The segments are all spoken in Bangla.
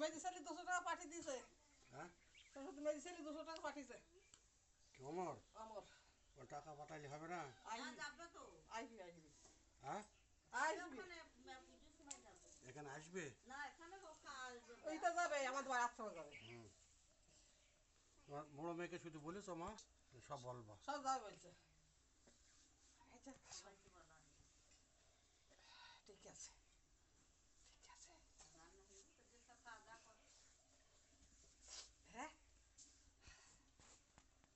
মেজি ছেলে দুশো টাকা পাঠিয়ে দিয়েছে। হ্যাঁ? সরস্বতী মেজি ছেলে দুশো টাকা পাঠিয়েছে। কেমন আমার ও টাকা পাঠাইলে হবে না? আইবি। আইবি আইবি। হ্যাঁ? এখানে আসবে? ওইটা যাবে আমার বাড়ি আটশো যাবে। হুম। তোমার বড় মেয়েকে শুধু বলিস মা? সব বলবা। সব যাবে বলছে। ঠিক আছে ঠিক আছে হ্যাঁ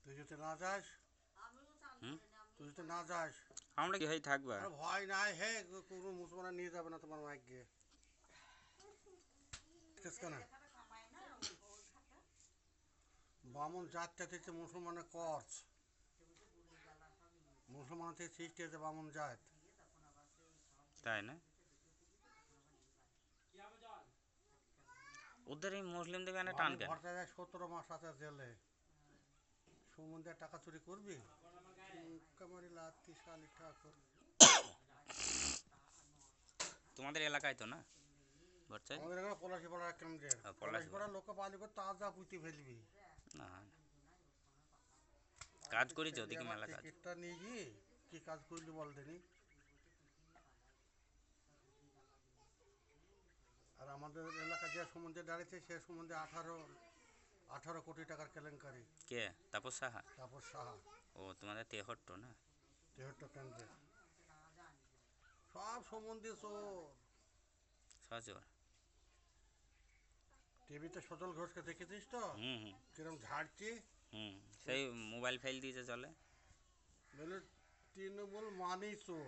তুই যদি না যাস। তুই যদি না যাস। আমরা কি হয়ে থাকবা? ভয় নাই হে কোনো মুসলমান নিয়ে যাবে না তোমার মাইককে বামন জাতটা থেকে মুসলমানের কর্চ মুসলমান থেকে সৃষ্টি হয়েছে বামন জাত। তাই না? ওদের এই মুসলিমদের টান কেন? সতেরো মাস আছে জেলে। টাকা চুরি করবি? কামারি লাত্তি শালি ঠাকুর। তোমাদের এলাকায় তো না? আমাদের এখানে কেন্দ্রের হ্যাঁ, লোক বালি করে তাজা পুঁতি ফেলবি। না কাজ করেছ ওদিকে আমার মেলা কাজ টিকিটটা নিয়ে গিয়ে কি কাজ করলি বল দেনি আর আমাদের এলাকা যে সম্বন্ধে দাঁড়িয়েছে সে সম্বন্ধে আঠারো আঠারো কোটি টাকার কেলেঙ্কারি। কে? তাপস সাহা? তারপর সাহা। ও তোমাদের তেহট্ট না? তেহট্ট কেন্দ্রে। সব সম্বন্ধে চোর। সচর টিভিতে সজল ঘোষকে দেখেছিস তো? হুম হুম। কিরম ঝাড়ছি হুম সেই মোবাইল ফাইল দিয়েছে চলে বলে তৃণমূল মানেই চোর।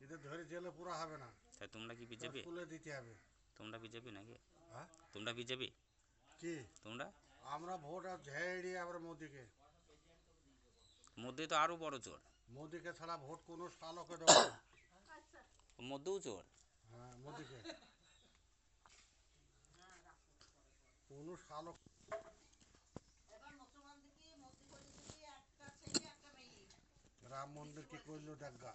এদের ধরে জেলে পুরা হবে না। তাই তোমরা কি বিজেপি? তুলে দিতে হবে। তোমরা বিজেপি নাকি? হ্যাঁ? তোমরা বিজেপি? কি? তোমরা? আমরা ভোট আর ঝেড়ে আমরা মোদিকে। মধ্যে তো আরও বড় চোর। মোদিকে ছাড়া ভোট কোনো সালকে দেবো না। মধ্যেও চোর? হ্যাঁ মোদিকে। কোনো সালক রাম মন্দির কি করল দেখা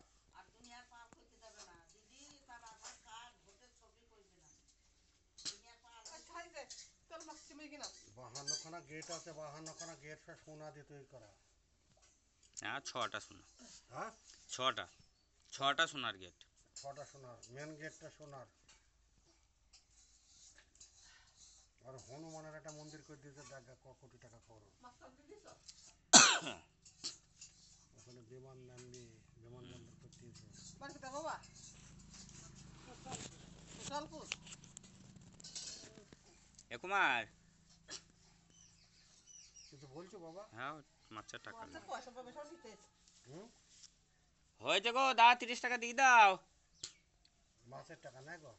আচ্ছা হয়েছে চল মাছ চিমে কিনা বাহান্নখানা গেট আছে বাহান্নখানা গেট সব সোনা দিয়ে তৈরি করা। হ্যাঁ ছটা সোনা। হ্যাঁ? ছটা। ছটা সোনার গেট ছটা সোনার মেন গেটটা সোনার। আর হনুমানের একটা মন্দির করে দিয়েছে দেখা ক কোটি টাকা খরচ। ওখানে বিমান নামবি বিমানবন্দর করতে দিয়েছে। বাবা। এ কুমার কিছু বলছো বাবা হ্যাঁ মাছের টাকা হয়েছে গো দা তিরিশ টাকা দিয়ে দাও মাছের টাকা নাই গো